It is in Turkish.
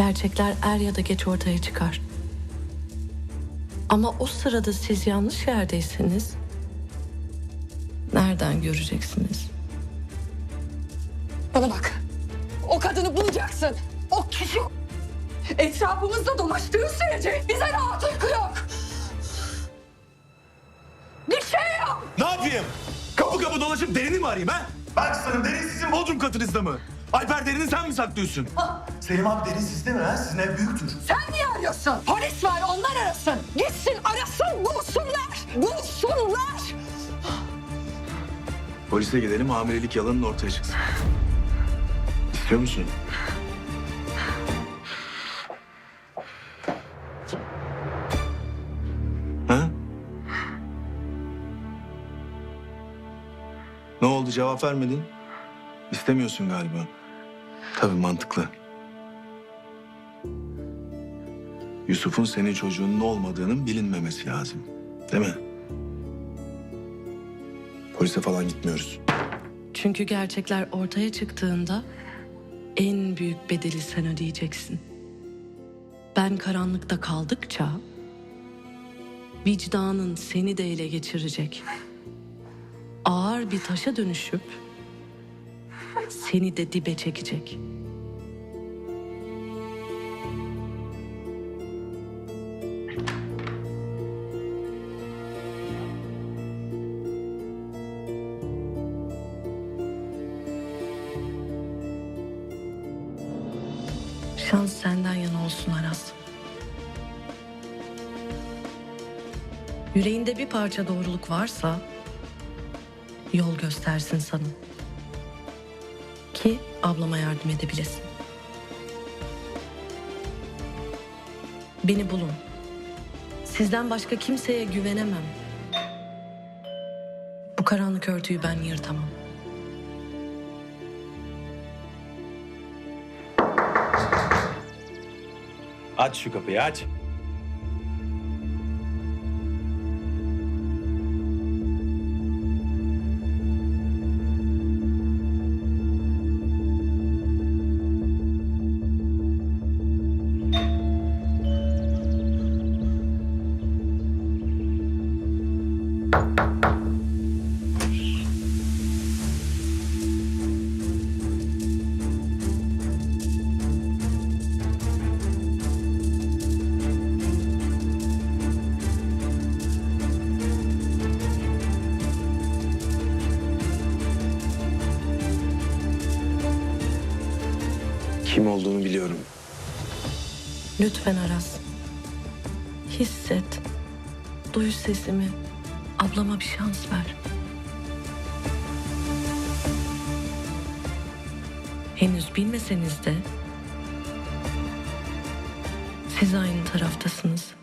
Gerçekler er ya da geç ortaya çıkar. Ama o sırada siz yanlış yerdeyseniz nereden göreceksiniz? Bana bak. O kadını bulacaksın. O kişi etrafımızda dolaştığı sürece bize rahatlık yok. Bir şey yap. Ne yapayım? Kapı kapı dolaşıp derini mi arayayım ha? Ben sanırım derin sizin bodrum katınızda mı? Alper derini sen mi saklıyorsun? Selim abi derin sizde mi ha? Sizin ev büyüktür. Sen niye arıyorsun? Polis var onlar arasın. Gitsin arasın bulsunlar. Bulsunlar. Polise gidelim hamilelik yalanın ortaya çıksın. İstiyor musun? Ha? Ne oldu cevap vermedin? İstemiyorsun galiba. Tabii mantıklı. Yusuf'un senin çocuğunun olmadığının bilinmemesi lazım. Değil mi? Polise falan gitmiyoruz. Çünkü gerçekler ortaya çıktığında en büyük bedeli sen ödeyeceksin. Ben karanlıkta kaldıkça vicdanın seni de ele geçirecek. Ağır bir taşa dönüşüp seni de dibe çekecek. Şans senden yana olsun Aras. Yüreğinde bir parça doğruluk varsa yol göstersin sana. Ki ablama yardım edebilesin. Beni bulun. Sizden başka kimseye güvenemem. Bu karanlık örtüyü ben yırtamam. Aç şu kapıyı aç. Kim olduğunu biliyorum. Lütfen Aras. Hisset. Duy sesimi. Ablama bir şans ver. Henüz bilmeseniz de siz aynı taraftasınız.